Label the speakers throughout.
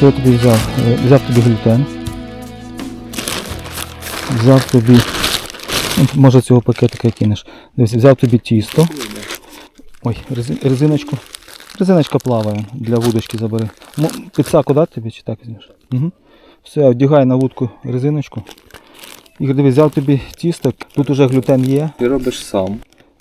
Speaker 1: Що тобі взяв? Взяв тобі глютен. Взяв тобі. ну, Може цього пакетика кинеш. Дивись, взяв тобі тісто. Ой, резиночку. Резиночка плаває, для вудочки забери. Підсаку дати тобі чи так візьмеш? Угу. Все, одягай на вудку резиночку. Ігор, дивись, взяв тобі тісто, тут уже глютен є.
Speaker 2: Ти робиш сам.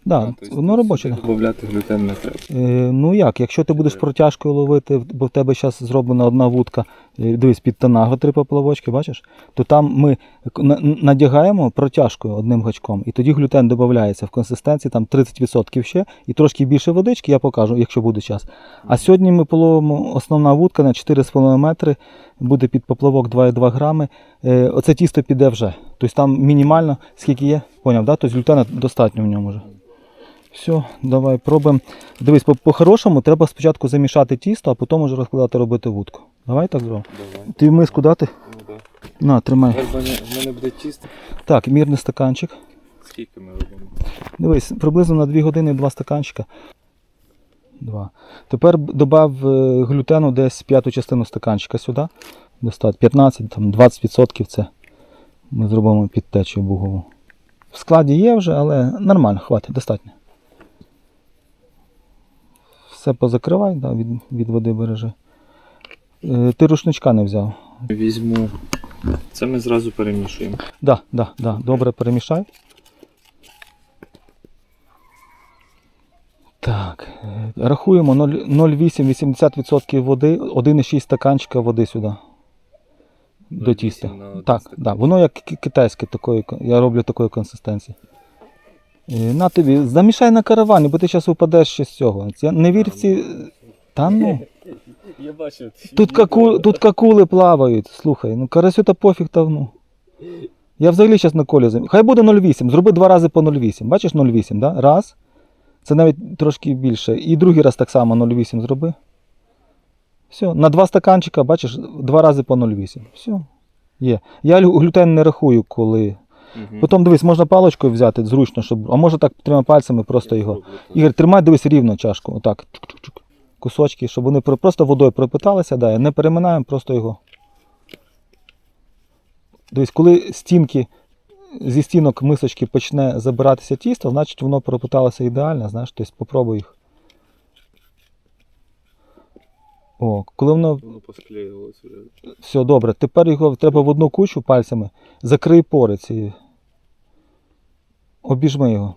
Speaker 1: Да, воно робоче.
Speaker 2: Додати глютен не треба.
Speaker 1: Е, ну як, якщо ти будеш протяжкою ловити, бо в тебе зараз зроблена одна вудка, е, дивись, під танаго три поплавочки, бачиш, то там ми на- надягаємо протяжкою одним гачком, і тоді глютен додається в консистенції там 30% ще, і трошки більше водички, я покажу, якщо буде час. А сьогодні ми половимо основна вудка на 4,5 метри, буде під поплавок 2,2 грами. Е, оце тісто піде вже. Тобто там мінімально скільки є, поняв, да? тобто глютена достатньо в ньому вже. Все, давай пробуємо. Дивись, по- по-хорошому треба спочатку замішати тісто, а потім вже розкладати робити вудку. Давай так зробимо.
Speaker 2: Давай.
Speaker 1: Ти миску дати?
Speaker 2: Ну, да.
Speaker 1: На, тримай.
Speaker 2: В мене, буде чисто.
Speaker 1: Так, мірний стаканчик.
Speaker 2: Скільки ми робимо?
Speaker 1: Дивись, приблизно на 2 години два стаканчика. Два. Тепер додав е, глютену десь п'яту частину стаканчика сюди. Достатньо 15-20% це ми зробимо під течію бугову. В складі є вже, але нормально, хватить, достатньо. Все позакривай, да, від, від води бережи. Е, ти рушничка не взяв.
Speaker 2: Візьму. Це ми зразу перемішуємо.
Speaker 1: Да, да, да. Добре перемішай. Так, е, рахуємо 0,8-80% води, 1,6 стаканчика води сюди. До
Speaker 2: 0,8
Speaker 1: тіста. Так, да, воно як китайське, такої, я роблю такої консистенції. Е, На тобі, замішай на каравані, бо ти зараз упадеш ще з цього. Я не вір в ці. Та ну.
Speaker 2: Я бачив.
Speaker 1: Тут, каку... Тут какули плавають. Слухай, ну карасю та пофіг ну. Я взагалі зараз на колі зам... Хай буде 0,8. Зроби два рази по 0,8. Бачиш 0,8, да? Раз. Це навіть трошки більше. І другий раз так само 0,8 зроби. Все. На два стаканчика, бачиш, два рази по 0,8. Все. Є. Я глютен не рахую, коли.
Speaker 2: Угу.
Speaker 1: Потім дивись, можна паличкою взяти зручно, щоб. А може так трьома пальцями просто його. Ігор, тримай, дивись рівно чашку. Отак. Чук-чук-чук. Кусочки, щоб вони просто водою пропиталися, да, не переминаємо просто його. Дивись, коли стінки зі стінок мисочки почне забиратися тісто, значить воно пропиталося ідеально, знаєш, тобто попробуй їх. О, коли воно
Speaker 2: Воно посклеювалося вже.
Speaker 1: все добре, тепер його треба в одну кучу пальцями, закрий пори ці. Обіжми його.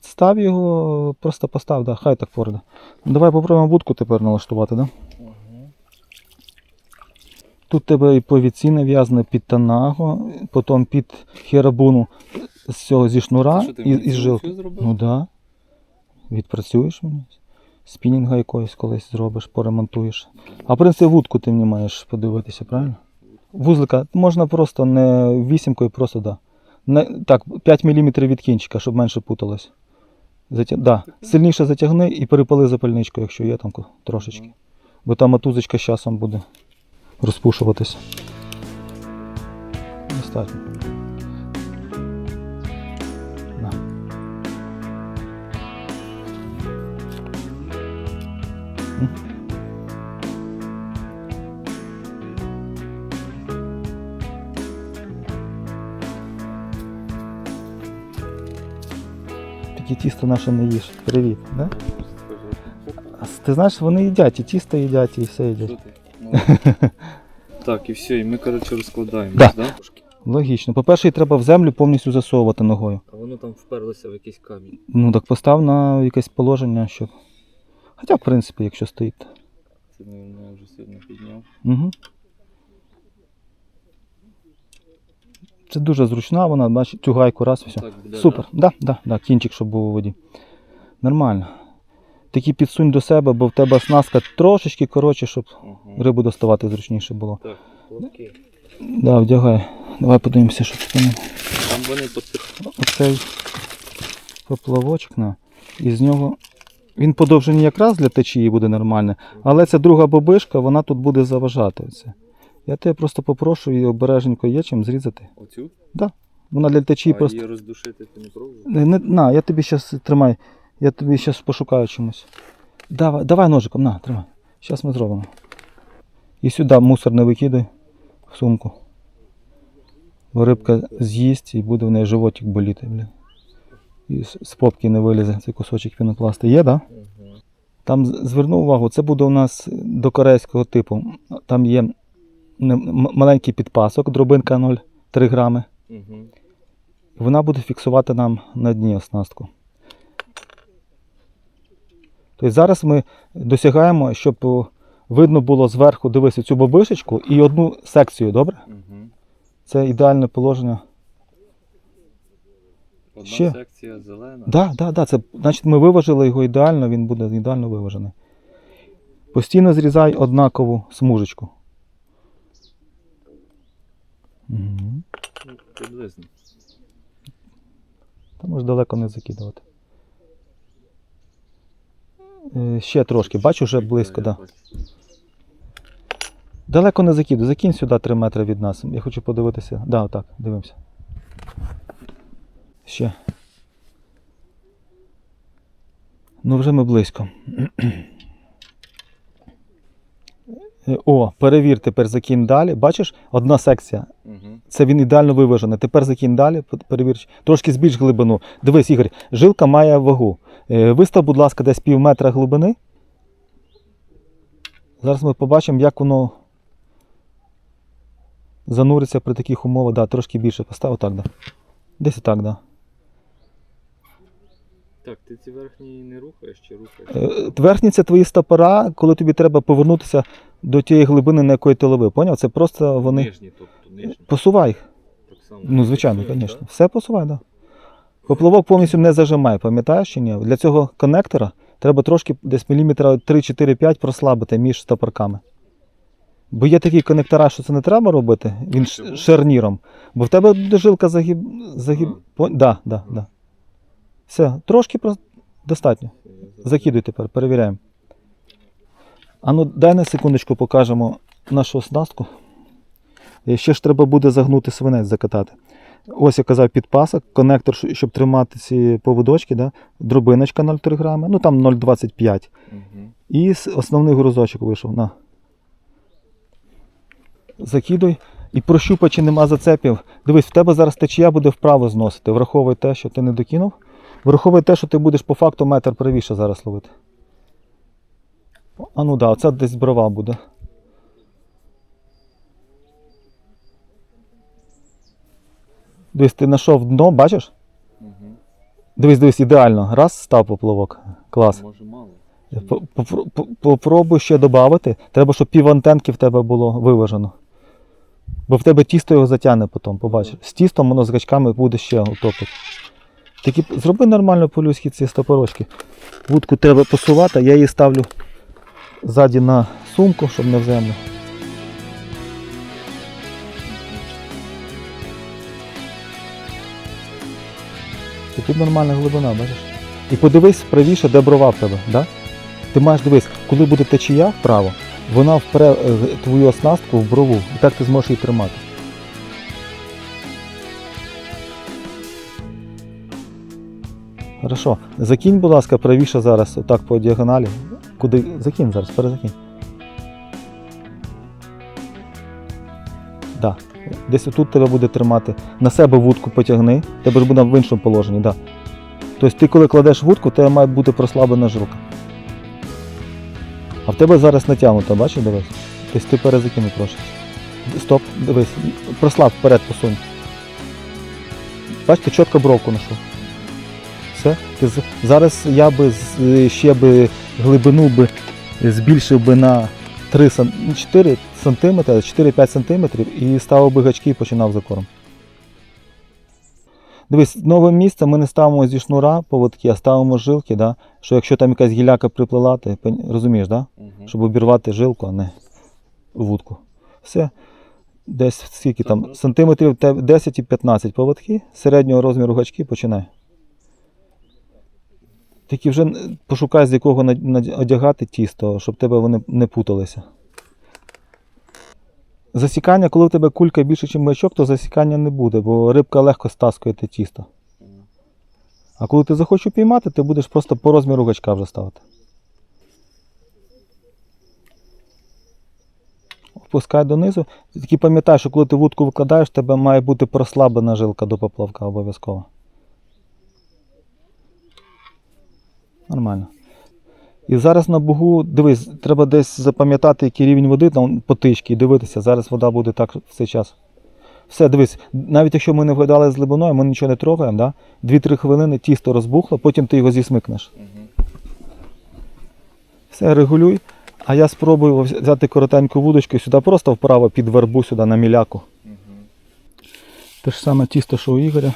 Speaker 1: Став його, просто постав, да, хай так. Ну, давай попробуємо будку тепер налаштувати, да? Тут тебе і повіці в'язане під танаго, потім під херабуну з цього зі шнура
Speaker 2: Це що, ти
Speaker 1: і, і
Speaker 2: зробив?
Speaker 1: Ну так. Да. Відпрацюєш мені. Спінінга якогось колись зробиш, поремонтуєш. А в принципі вудку ти мені маєш подивитися, правильно? Вузлика можна просто не вісімкою, просто да. Не, так, 5 мм від кінчика, щоб менше путалось. Затя... Да. Сильніше затягни і перепали запальничку, якщо є там трошечки. Бо там мотузочка з часом буде розпушуватись. Достатньо. Такі тісто наше не їж. Привіт, да? А ти знаєш, вони їдять, і тісто їдять, і все їдять.
Speaker 2: Ну. Так, і все, і ми, коротше, розкладаємо.
Speaker 1: Да.
Speaker 2: да?
Speaker 1: Логічно. По-перше, її треба в землю повністю засовувати ногою.
Speaker 2: А воно там вперлося в якийсь камінь.
Speaker 1: Ну так постав на якесь положення, щоб. Хоча, в принципі, якщо стоїть.
Speaker 2: Це я вже сильно підняв.
Speaker 1: Угу. Це дуже зручна, вона, бачиш, цю гайку раз, все.
Speaker 2: Так буде,
Speaker 1: Супер. Да, да, да, кінчик, щоб був у воді. Нормально. Такі підсунь до себе, бо в тебе оснастка трошечки коротше, щоб
Speaker 2: Угу.
Speaker 1: рибу доставати зручніше було.
Speaker 2: Так, плавки.
Speaker 1: Да, вдягай. Давай подивимося, що у нього.
Speaker 2: Там вони по тих.
Speaker 1: Оцей поплавочок на. І з нього. Він подовжений якраз для течії буде нормально, але ця друга бобишка, вона тут буде заважати. Це. Я тебе просто попрошу її обереженько є чим зрізати.
Speaker 2: Оцю?
Speaker 1: Вона для течії
Speaker 2: а
Speaker 1: просто.
Speaker 2: її роздушити ти не пробував?
Speaker 1: Не, не, на, я тобі зараз тримай. Я тобі зараз пошукаю чомусь. Давай, давай ножиком, на, тримай. Зараз ми зробимо. І сюди мусор не викидай в сумку. Бо рибка з'їсть і буде в неї животик боліти, бля. І з попки не вилізе цей кусочок пінопласту. Є, так? Да? Там з- зверну увагу, це буде у нас до корейського типу. Там є маленький підпасок, дробинка 0,3 грами.
Speaker 2: Угу.
Speaker 1: Вона буде фіксувати нам на дні оснастку. Тобто зараз ми досягаємо, щоб видно було зверху, дивися цю бабишечку і одну секцію, добре?
Speaker 2: Угу.
Speaker 1: Це ідеальне положення.
Speaker 2: Одна
Speaker 1: Ще?
Speaker 2: секція зелена.
Speaker 1: Да, да, да, це значить ми виважили його ідеально, він буде ідеально виважений. Постійно зрізай однакову смужечку. Угу.
Speaker 2: Приблизно.
Speaker 1: Та можеш далеко не закидувати. Е, Ще трошки, бачу, вже близько, так. Да. Далеко не закидуй, закинь сюди 3 метри від нас. Я хочу подивитися. Да, отак, дивимося. Ще. Ну, вже ми близько. О, перевір тепер закинь далі. Бачиш, одна секція.
Speaker 2: Угу.
Speaker 1: Це він ідеально виважений. Тепер закинь далі, перевір. Трошки збільш глибину. Дивись, Ігор, жилка має вагу. Е, Вистав, будь ласка, десь пів метра глибини. Зараз ми побачимо, як воно зануриться при таких умовах. Да, трошки більше постав, отак, да. Десь отак, да.
Speaker 2: Так, ти ці верхні не рухаєш чи рухаєш?
Speaker 1: Е, Верхні це твої стопора, коли тобі треба повернутися до тієї глибини, на якої ти ловив. Поняв? Це просто вони.
Speaker 2: Нижні, тобто нижні.
Speaker 1: Посувай їх.
Speaker 2: Так само.
Speaker 1: Ну, звичайно,
Speaker 2: Працює,
Speaker 1: звісно. Все посувай, так. Да. Поплавок повністю не зажимай, пам'ятаєш чи ні? Для цього коннектора треба трошки десь міліметра 3-4-5 прослабити між стопорками. Бо є такі коннектора, що це не треба робити, він ш- шарніром. Бо в тебе буде жилка загиб. загиб... По... Да, да, да. Все, трошки достатньо. Закидуй тепер, перевіряємо. А ну дай на секундочку покажемо нашу оснастку. Е, Ще ж треба буде загнути свинець закатати. Ось я казав підпасок, конектор, щоб тримати ці поводочки, да? дробиночка 0,3 грами, ну там 0,25.
Speaker 2: Мгм.
Speaker 1: І основний грузочок вийшов. На. Закидуй. І прощупай, чи нема зацепів. Дивись, в тебе зараз течія буде вправо зносити. Враховуй те, що ти не докинув. Враховуй те, що ти будеш по факту метр правіше зараз ловити. А ну да, оце десь брова буде. Дивись, ти знайшов дно, бачиш?
Speaker 2: Мгм.
Speaker 1: Дивись, дивись, ідеально. Раз, став поплавок. Клас.
Speaker 2: Може мало.
Speaker 1: По- Попробуй ще додати. Треба, щоб пів антенки в тебе було виважено. Бо в тебе тісто його затягне потім, побачиш. З тістом воно з гачками буде ще утопити. Тільки зроби нормально по-людськи ці стопорочки. Вудку треба посувати, я її ставлю ззаді на сумку, щоб не в землю. І тут нормальна глибина, бачиш? І подивись правіше, де брова в тебе. Да? Ти маєш дивись, коли буде течія вправо, вона впре е, твою оснастку в брову, і так ти зможеш її тримати. Хорошо. Закинь, будь ласка, правіше зараз, отак по діагоналі. Куди? Закинь зараз, перезакинь. Да. Десь отут тебе буде тримати. На себе вудку потягни, тебе ж буде в іншому положенні, да. Тобто ти коли кладеш вудку, тебе має бути прослаблена жилка. А в тебе зараз натягнуто, бачиш, дивись? Тобто ти перезакинув трошки. Стоп, дивись, прослаб вперед посунь. Бачиш, ти чітко бровку знайшов. Все. Зараз я би ще би глибину би збільшив би на 3 ну, 4 см, 4-5 см і ставив би гачки і починав за корм. Дивись, нове місце ми не ставимо зі шнура поводки, а ставимо жилки, да? що якщо там якась гіляка приплила, ти розумієш, да?
Speaker 2: Мгм.
Speaker 1: щоб обірвати жилку, а не вудку. Все. Десь скільки там, сантиметрів 10 і 15 поводки, середнього розміру гачки починай. Тільки вже пошукай, з якого одягати тісто, щоб тебе вони не путалися. Засікання, коли в тебе кулька більше, ніж гачок, то засікання не буде, бо рибка легко стаскує те тісто. А коли ти захочеш упіймати, ти будеш просто по розміру гачка вже ставити. спускай донизу. Тільки пам'ятай, що коли ти вудку викладаєш, в тебе має бути прослаблена жилка до поплавка обов'язково. Нормально. І зараз на бугу, дивись, треба десь запам'ятати, який рівень води там потички, і дивитися. Зараз вода буде так в час. Все, дивись, навіть якщо ми не вгадали з глибиною, ми нічого не трогаємо, да? 2-3 хвилини тісто розбухло, потім ти його зісмикнеш. Все, регулюй. А я спробую взяти коротеньку вудочку і сюди просто вправо під вербу сюди на міляку. Те ж саме тісто, що у Ігоря.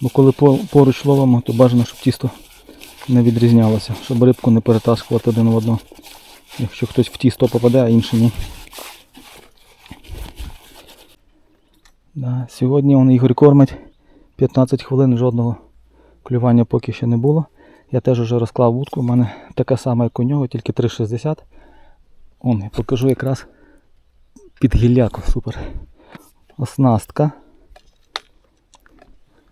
Speaker 1: Бо коли поруч ловимо, то бажано, щоб тісто не відрізнялося, щоб рибку не перетаскувати один в одну. Якщо хтось в тісто попаде, а інший ні. Да, сьогодні он Ігор кормить 15 хвилин, жодного клювання поки ще не було. Я теж вже розклав вудку, у мене така сама, як у нього, тільки 3,60. Он, я покажу якраз під гілляку, супер. Оснастка.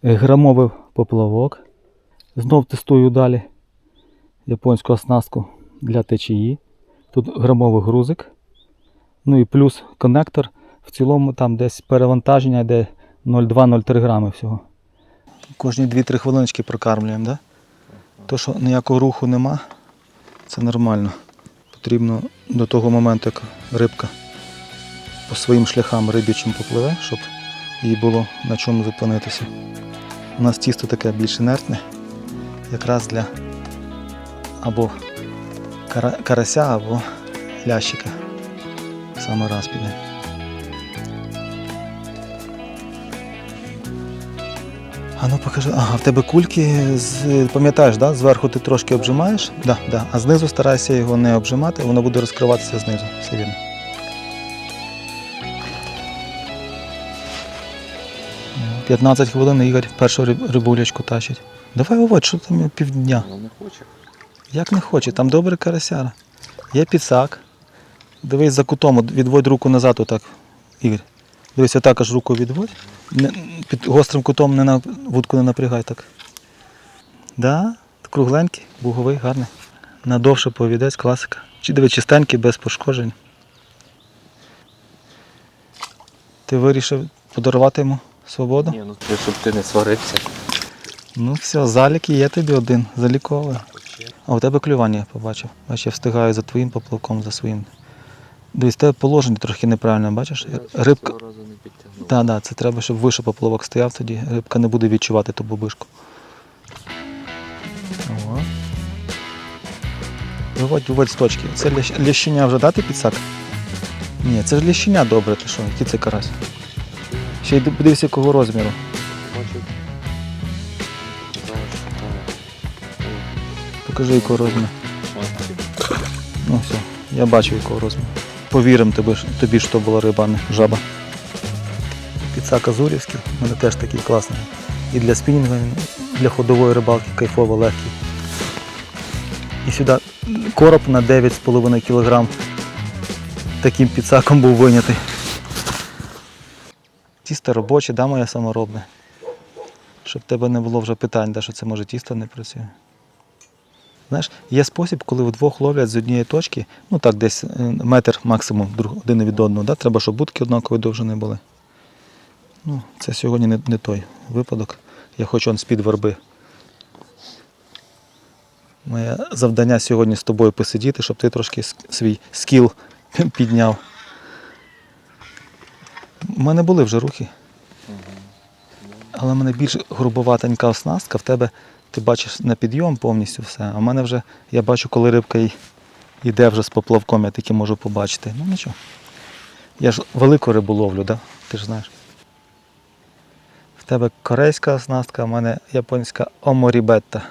Speaker 1: Грамовий поплавок. Знов тестую далі японську оснастку для течії. Тут грамовий грузик. Ну і плюс коннектор. В цілому там десь перевантаження йде 0,2-0,3 грами всього. Кожні 2-3 хвилиночки прокармлюємо, да? То, що ніякого руху нема, це нормально. Потрібно до того моменту, як рибка по своїм шляхам рибячим попливе, щоб їй було на чому зупинитися. У нас тісто таке більш інертне, якраз для або карася, або лящика. Саме раз піде. А ну покажи. Ага, в тебе кульки, пам'ятаєш, да? зверху ти трошки обжимаєш, да, да. а знизу старайся його не обжимати, воно буде розкриватися знизу. Все вірно. 15 хвилин Ігор першу риб- рибулечку тащить. Давай оводь, що там півдня.
Speaker 2: Вона не хоче.
Speaker 1: Як не хоче, там добре карасяра. Є підсак. Дивись за кутом, відводь руку назад, отак. Ігор. Дивись, отак аж руку відводь. Не, під гострим кутом не на, вудку не напрягай так. Да, кругленький, буговий, гарний. Надовше повідець, класика. Чи диви, чистенький, без пошкоджень. Ти вирішив подарувати йому свободу?
Speaker 2: Ні, ну це щоб ти не сварився.
Speaker 1: Ну все, залік є тобі один, заліковий. А у тебе клювання я побачив. Бачиш, я встигаю за твоїм поплавком, за своїм. Дивись, тебе положення трохи неправильно, бачиш? Рибка.
Speaker 2: разу не підтягнув.
Speaker 1: Так, так, це треба, щоб вище поплавок стояв тоді. Рибка не буде відчувати ту бубишку. О. Виводь, виводь з точки. Це лящ- лящиня вже дати підсак? Ні, це ж лящиня добре, ти що, який це карась? Ще й подивися, якого розміру. Покажи, якого розміру. Ну все, я бачу якого розміру. Повірим тобі, тобі що була риба, а не жаба. Підсак Азурівський, у мене теж такий класний. І для спінінга, він для ходової рибалки кайфово легкий. І сюди короб на 9,5 кг таким підсаком був винятий. Тісто робоче, да, моє саморобне. Щоб в тебе не було вже питань, да, що це може тісто не працює. Знаєш, є спосіб, коли вдвох ловлять з однієї точки, ну так, десь е, метр максимум один від одного. Да? Треба, щоб будки однакової довжини були. Ну, це сьогодні не, не той випадок. Я хочу он з-під верби. Моє завдання сьогодні з тобою посидіти, щоб ти трошки свій скіл підняв. У мене були вже рухи. Але в мене більш грубоватенька оснастка, в тебе ти бачиш на підйом повністю все. А в мене вже я бачу, коли рибка йде вже з поплавком, я таки можу побачити. Ну нічого. Я ж велику рибу ловлю, да? ти ж знаєш. В тебе корейська оснастка, а в мене японська оморібетта.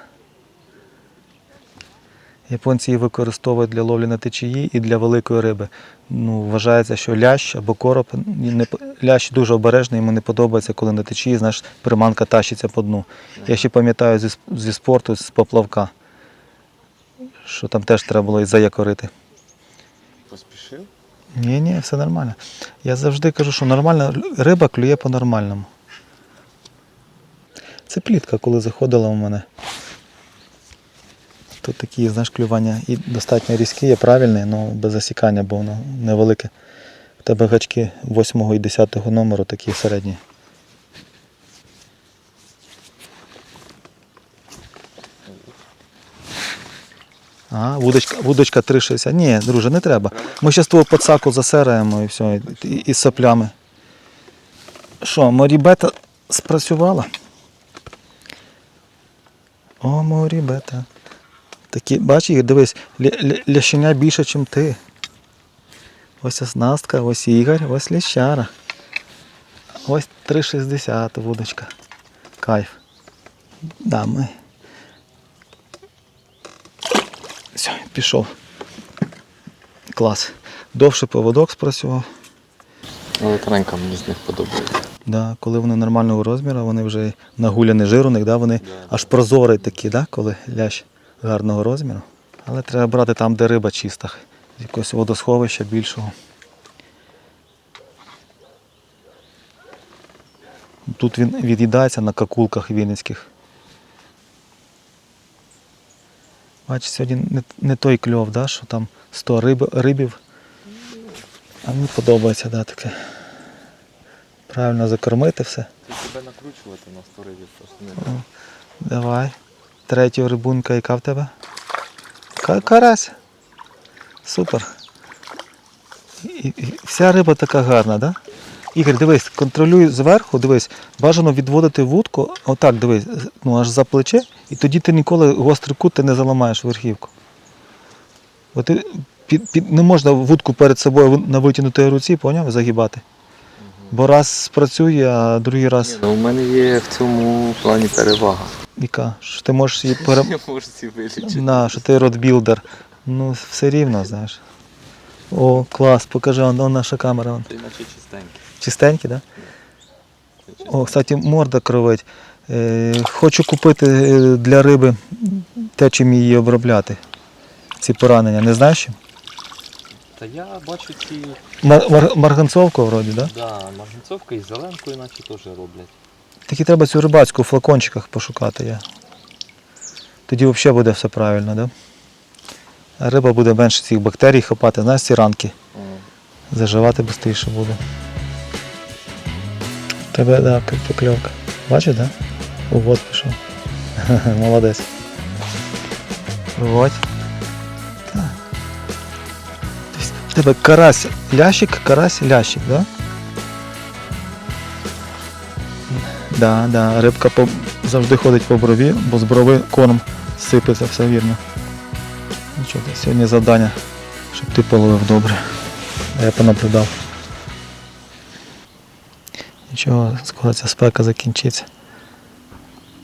Speaker 1: Японці її використовують для ловлі на течії і для великої риби. Ну, вважається, що лящ або короб, не, лящ дуже обережний, йому не подобається, коли на течії, знаєш, приманка тащиться по дну. Я ще пам'ятаю зі, зі спорту, з поплавка, що там теж треба було і заякорити.
Speaker 2: Поспішив?
Speaker 1: Ні, ні, все нормально. Я завжди кажу, що нормальна риба клює по-нормальному. Це плітка, коли заходила у мене. Тут такі, знаєш, клювання і достатньо різкі, є правильне, але без засікання, бо воно невелике. У тебе гачки 8 і 10 номеру такі середні. А, вудочка, вудочка 3,60. Ні, друже, не треба. Ми зараз твого пацаку засераємо і все, і, і, і з соплями. Що, морібета спрацювала? О, морібета. Такі, бач, їх, дивись, ля- ля- лященя більше, ніж ти. Ось оснастка, ось Ігор, ось лящара. Ось 3,60 вудочка. Кайф. Да, ми. Все, пішов. Клас. Довше поводок спрацював.
Speaker 2: Але таранька мені з них подобається.
Speaker 1: Да, коли вони нормального розміру, вони вже нагуляні жир у них, да, вони аж прозорі такі, да, коли лящ гарного розміру. Але треба брати там, де риба чиста, з якогось водосховища більшого. Тут він від'їдається на какулках вінницьких. Бачиш, сьогодні не, не той кльов, да, що там 100 риб, рибів. А мені подобається, да, таке. Правильно закормити все.
Speaker 2: Ти себе накручувати на сторибі просто не
Speaker 1: Давай. Третя рибунка, яка в тебе? Ка- Карась. Sупер. І, і вся риба така гарна, да? Ігор, дивись, контролюй зверху, дивись, бажано відводити вудку, отак дивись, ну аж за плече, і тоді ти ніколи гострий кут ти не заламаєш верхівку. Бо ти під, під, не можна вудку перед собою на витягнутій руці, поняв, загибати. Бо раз спрацює, а другий раз.
Speaker 2: Ні, ну у мене є в цьому плані перевага.
Speaker 1: Яка? Що ти можеш її пере...
Speaker 2: Я можу ці вилічити.
Speaker 1: На, що ти родбілдер. Ну, все рівно, знаєш. О, клас, покажи, он, он наша камера. Он.
Speaker 2: Ти наче чистенький.
Speaker 1: Чистенький, так? Да? О, кстати, морда кровить. Е, хочу купити е, для риби те, чим її обробляти. Ці поранення. Не знаєш чим?
Speaker 2: Та я бачу ці
Speaker 1: Мар- мар- марганцовку вроді, так? Да?
Speaker 2: да, марганцовка і зеленкою наче теж роблять.
Speaker 1: Тільки треба цю рибацьку в флакончиках пошукати. Я. Тоді взагалі буде все правильно, да? А риба буде менше цих бактерій хапати, знаєш, ці ранки. Заживати швидше буде. Тебе, да, пок- покльовка. Бачиш, да? Увод пішов. Молодець. Виводь. Так. Тобто тебе карась, лящик, карась, лящик, да? Да, да. Рибка по, завжди ходить по брові, бо з брови коном сипеться, все вірно. Ну що ти, сьогодні завдання, щоб ти половив добре. Я понаблюдав. Нічого, скоро ця спека закінчиться.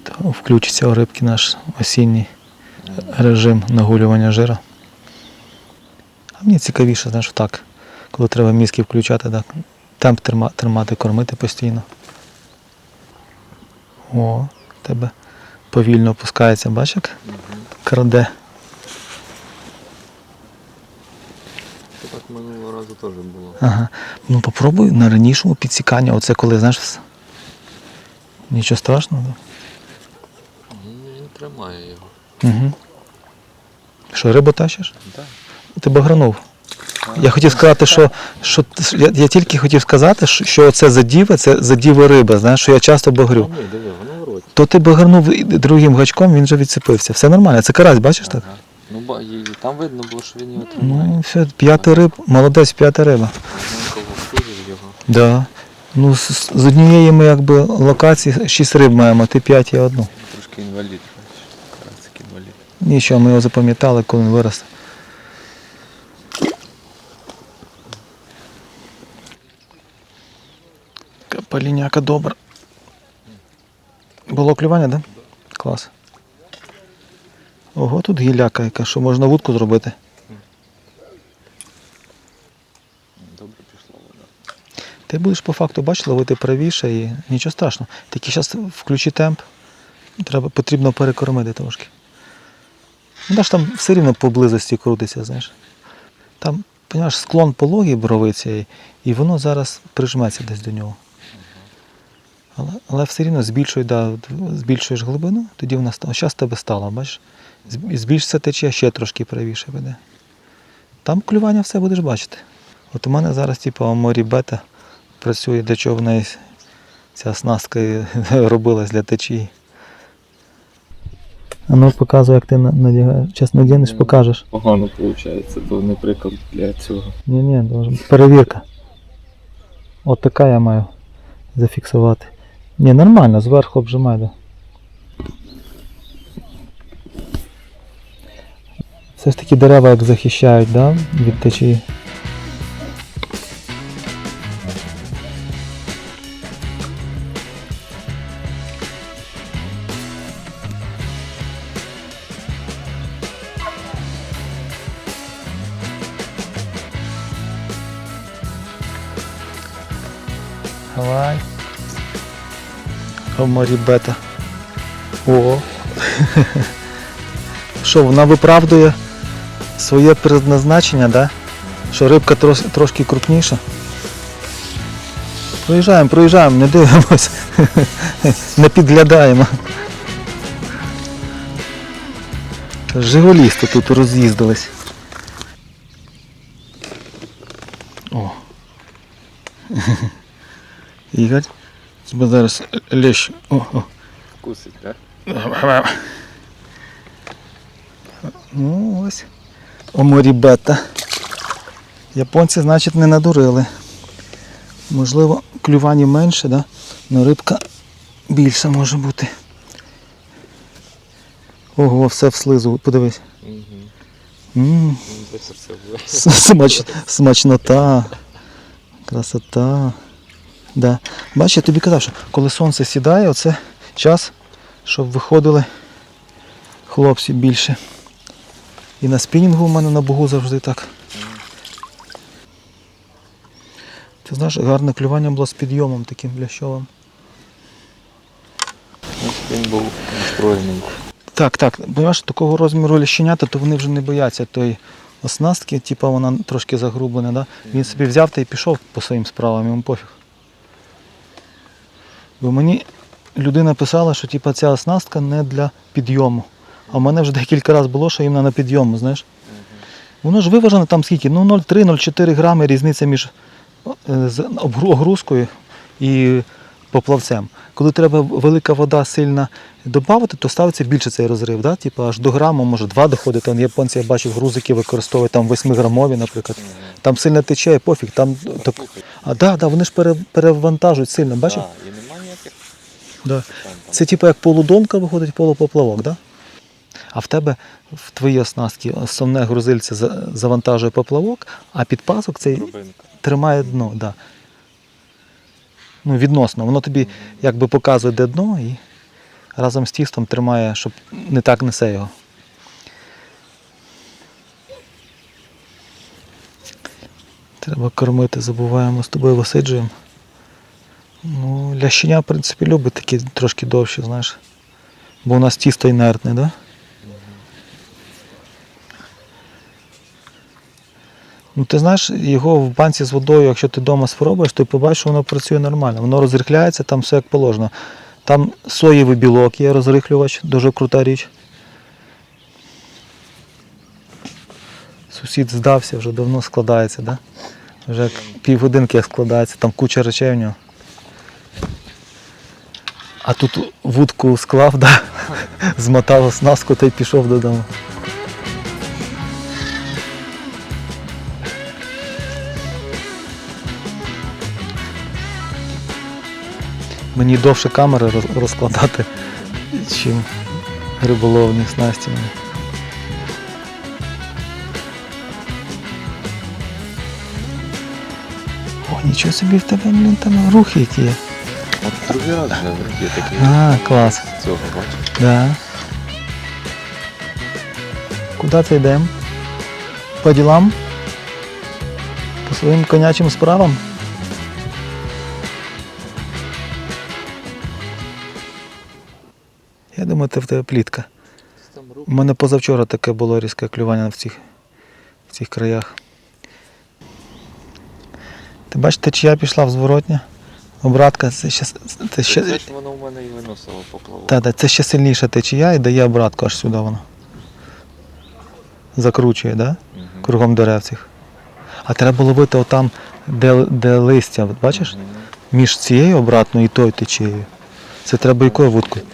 Speaker 1: То включиться у рибки наш осінній режим нагулювання жира. А мені цікавіше, знаєш, так, коли треба мізки включати, так, темп тримати, кормити постійно. О, тебе повільно опускається, бачиш, краде.
Speaker 2: Так минулого разу теж було.
Speaker 1: Ага. Ну попробуй на ранішому підсіканні, оце коли, знаєш, нічого страшного.
Speaker 2: Ну, Він тримає його.
Speaker 1: Угу. Що, рибу тащиш?
Speaker 2: Да.
Speaker 1: Ти багранув. Я хотів сказати, що, що я, я тільки хотів сказати, що, це задіви, це задіви риби, знаєш, що я часто багрю. То ти багарнув другим гачком, він вже відсипився. Все нормально, це карась, бачиш так?
Speaker 2: Ну, і, і там видно було, що він його тримає.
Speaker 1: Ну, все, п'ятий риб, молодець, п'ята риба. Да. Ну, з, з- однієї ми якби локації шість риб маємо, а ти п'ять, я одну.
Speaker 2: Трошки інвалід.
Speaker 1: Нічого, ми його запам'ятали, коли він виросте. Поліняка добра. Було клювання, так? Да? Клас. Ого, тут гіляка яка, що можна вудку зробити.
Speaker 2: Добре пішло вода.
Speaker 1: Ти будеш по факту бачиш, ловити правіше і нічого страшного. Тільки зараз включи темп. Треба, потрібно перекормити трошки. Ну, ж там все рівно поблизості крутиться, знаєш. Там, розумієш, склон пологий бровиться, і, і воно зараз прижметься десь до нього. Але, але все рівно збільшує, да, збільшуєш глибину, тоді вона стала. Зараз тебе стало, бачиш? Зб- Збільшиться течія ще трошки правіше веде. Там клювання все будеш бачити. От у мене зараз, типу, морі бета працює, для чого в неї ця оснастка робилась для течії. А ну показуй, як ти надягаєш. Чесно надінеш, покажеш.
Speaker 2: Погано виходить, то не приклад для цього.
Speaker 1: Ні, ні. Перевірка. От така я маю зафіксувати. Ні, нормально, зверху обжимай, да. Все ж таки дерева як захищають, да? Від течії. Морі бета. О. Що, вона виправдує своє предназначення, да? Що рибка трос, трошки крупніша. Проїжджаємо, проїжджаємо, не дивимось. не підглядаємо. Жигулісти тут роз'їздились. О. Ігор. Тебе зараз лещ. О, о.
Speaker 2: Вкусить, так?
Speaker 1: Ну ось. У морі бета. Японці, значить, не надурили. Можливо, клювання менше, да? але рибка більша може бути. Ого, все в слизу, подивись.
Speaker 2: Угу.
Speaker 1: смачнота. Красота. Да. Бачиш, я тобі казав, що коли сонце сідає, оце час, щоб виходили хлопці більше. І на спінінгу в мене на бугу завжди так. Ти знаєш, гарне клювання було з підйомом таким лящовим.
Speaker 2: Ну, Він був настроєний.
Speaker 1: Так, так. Бачиш, такого розміру лященята, то вони вже не бояться тої оснастки, типу вона трошки загрублена, да? Він собі взяв та і пішов по своїм справам, йому пофіг. Бо мені людина писала, що типу, ця оснастка не для підйому. А в мене вже декілька разів було, що іменно на підйому, знаєш. Воно ж виважено там скільки? Ну 0,3-0,4 грами різниця між е, огрузкою і поплавцем. Коли треба велика вода сильна додати, то ставиться більше цей розрив, да? типу, аж до граму, може 2 доходить. Там японці, я бачив, грузики використовують там 8 грамові, наприклад. Там сильно тече, пофіг. Там, так, а да, да, вони ж перевантажують сильно, бачив?
Speaker 2: Так, і нема ніяких
Speaker 1: Да. Це типу як полудонка виходить, полупоплавок, да? А в тебе в твоїй оснастці основне грузильце завантажує поплавок, а підпасок цей
Speaker 2: Рубинка.
Speaker 1: тримає дно. Да. Ну, відносно. Воно тобі якби показує, де дно, і разом з тістом тримає, щоб не так несе його. Треба кормити, забуваємо, з тобою висиджуємо. Ну, лященя, в принципі, любить такі трошки довші, знаєш. Бо у нас тісто інертне? Да? Ну, ти знаєш, його в банці з водою, якщо ти вдома спробуєш, то побачиш, що воно працює нормально. Воно розрихляється, там все як положено. Там соєвий білок є розрихлювач, дуже крута річ. Сусід здався, вже давно складається, да? Вже півгодинки складається, там куча речей в нього. А тут вудку склав, да? змотав оснастку та й пішов додому. Мені довше камери розкладати, чим риболовні снасті. О, нічого собі в тебе, блін, там рухи які є.
Speaker 2: От другий раз вже є такий.
Speaker 1: А, клас.
Speaker 2: Цього бачиш.
Speaker 1: Да. Куди це йдемо? По ділам? По своїм конячим справам? Я думаю, це в тебе плітка. У мене позавчора таке було різке клювання в цих, в цих краях. Ти бачиш, течія пішла в зворотня. Обратка, це ще, це ще,
Speaker 2: Це ж воно в мене і виносило поплавок.
Speaker 1: та, та, це ще сильніша течія і дає обратку аж сюди воно. Закручує, да?
Speaker 2: Мгм.
Speaker 1: Кругом дерев цих. А треба ловити отам, де, де листя, от бачиш?
Speaker 2: Мгм.
Speaker 1: Між цією обратною і тою течією. Це треба якою вудкою?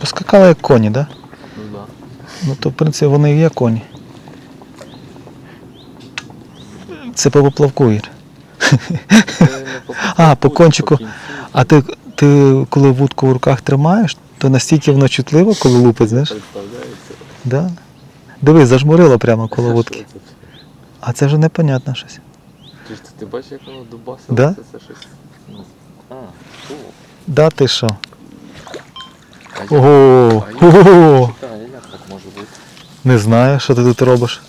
Speaker 1: Поскакали як коні, так? Да?
Speaker 2: Ну да.
Speaker 1: Ну то в принципі вони і є коні. Це по поплавку,
Speaker 2: не
Speaker 1: А, по кончику. А ти, ти коли вудку в руках тримаєш, то настільки воно чутливо, коли лупить, знаєш? Да? Дивись, зажмурило прямо коло вудки. А це вже непонятно щось.
Speaker 2: Ти бачиш, як воно дубасило?
Speaker 1: Да?
Speaker 2: Це, щось. Ну. А.
Speaker 1: Да ти що? Ого! Ого! Не знаю, що ти тут робиш.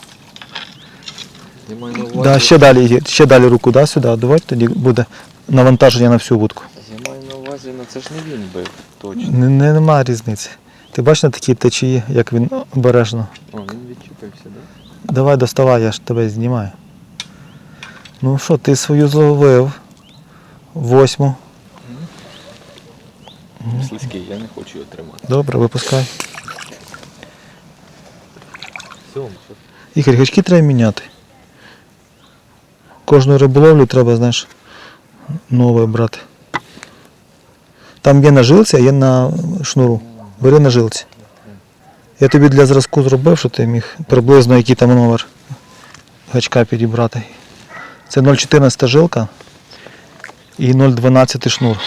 Speaker 2: Я маю на увазі,
Speaker 1: Да, ще далі, ще далі руку да, сюди, давай, тоді буде навантаження на всю вудку.
Speaker 2: я маю на увазі, ну це ж не він бив, точно.
Speaker 1: Не, не, немає різниці. Ти бачиш на такій течії, як він обережно.
Speaker 2: О, він відчепився, да?
Speaker 1: Давай доставай, я ж тебе знімаю. Ну що, ти свою зловив. Восьму.
Speaker 2: Слизький, я не хочу його тримати.
Speaker 1: Добре, випускай. Ігор, гачки треба міняти. Кожну риболовлю треба, знаєш, нове брати. Там є на жилці, а є на шнуру. Бери на жилці. Я тобі для зразку зробив, що ти міг приблизно який там номер гачка підібрати. Це 0,14 жилка і 0,12 шнур.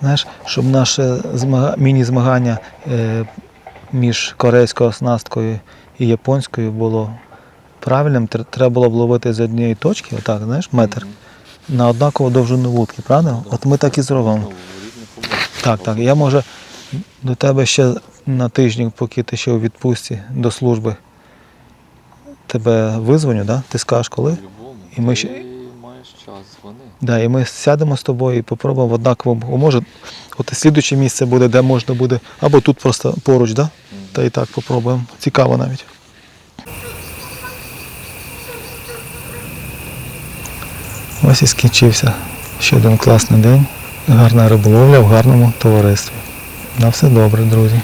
Speaker 1: Знаєш, щоб наше міні-змагання е, між корейською оснасткою і японською було правильним, треба було б ловити з однієї точки, отак, знаєш, метр, на однакову довжину вудки, правда? От ми так і зробимо. Так, так. Я може до тебе ще на тиждень, поки ти ще у відпустці до служби, тебе визвоню, да? ти скажеш коли? І ми ще-. Да, і ми сядемо з тобою і попробуємо в однаковому. Може, от слідуче місце буде, де можна буде, або тут просто поруч, да? Та і так попробуємо. Цікаво навіть. Ось і скінчився ще один класний день. Гарна риболовля в гарному товаристві. На все добре, друзі.